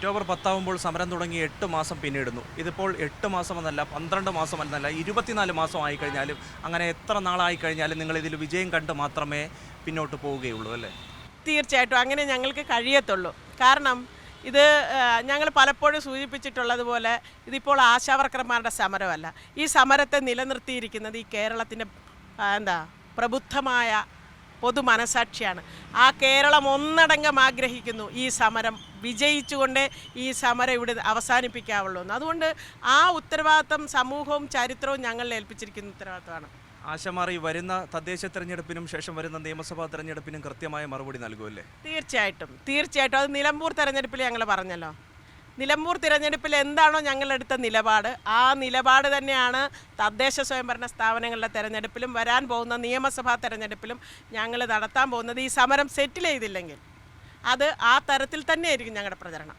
October പത്താവുമ്പോൾ സമരം തുടങ്ങി എട്ട് മാസം പിന്നിടുന്നു. ഇതിപ്പോൾ എട്ട് മാസം എന്നല്ല പന്ത്രണ്ട് മാസം എന്നല്ല ഇരുപത്തിനാല് മാസം ആയിക്കഴിഞ്ഞാലും അങ്ങനെ എത്ര നാളായി കഴിഞ്ഞാലും നിങ്ങൾ ഇതിൽ വിജയം കണ്ട് മാത്രമേ പിന്നോട്ട് പോവുകയുള്ളൂ അല്ലേ? തീർച്ചയായിട്ടും അങ്ങനെ ഞങ്ങൾക്ക് കഴിയത്തുള്ളൂ. കാരണം ഇത് ഞങ്ങൾ പലപ്പോഴും സൂചിപ്പിച്ചിട്ടുള്ളതുപോലെ ഇതിപ്പോൾ ആശാവർക്കർമാരുടെ സമരമല്ല. ഈ സമരത്തെ നിലനിർത്തിയിരിക്കുന്നത് ഈ കേരളത്തിന്റെ എന്താ പ്രബുദ്ധമായ പൊതു മനസാക്ഷിയാണ് ആ കേരളം ഒന്നടങ്കം ആഗ്രഹിക്കുന്നു ഈ സമരം വിജയിച്ചുകൊണ്ട് ഈ സമരം ഇവിടെ അവസാനിപ്പിക്കാവുള്ളൂ എന്ന്. അതുകൊണ്ട് ആ ഉത്തരവാദിത്തം സമൂഹവും ചരിത്രവും ഞങ്ങളിൽ ഏൽപ്പിച്ചിരിക്കുന്ന ഉത്തരവാദിത്തമാണ്. ആശമാറി വരുന്ന തദ്ദേശ തെരഞ്ഞെടുപ്പിനും ശേഷം വരുന്ന നിയമസഭാ തെരഞ്ഞെടുപ്പിനും കൃത്യമായ മറുപടി നൽകുമല്ലേ തീർച്ചയായിട്ടും തീർച്ചയായിട്ടും. അത് നിലമ്പൂർ തെരഞ്ഞെടുപ്പിൽ ഞങ്ങൾ പറഞ്ഞല്ലോ. നിലമ്പൂർ തിരഞ്ഞെടുപ്പിൽ എന്താണോ ഞങ്ങളെടുത്ത നിലപാട് ആ നിലപാട് തന്നെയാണ് തദ്ദേശ സ്വയംഭരണ സ്ഥാപനങ്ങളുടെ തെരഞ്ഞെടുപ്പിലും വരാൻ പോകുന്ന നിയമസഭാ തെരഞ്ഞെടുപ്പിലും ഞങ്ങൾ നടത്താൻ പോകുന്നത്. ഈ സമരം സെറ്റിൽ ചെയ്തില്ലെങ്കിൽ അത് ആ തരത്തിൽ തന്നെയായിരിക്കും ഞങ്ങളുടെ പ്രചരണം.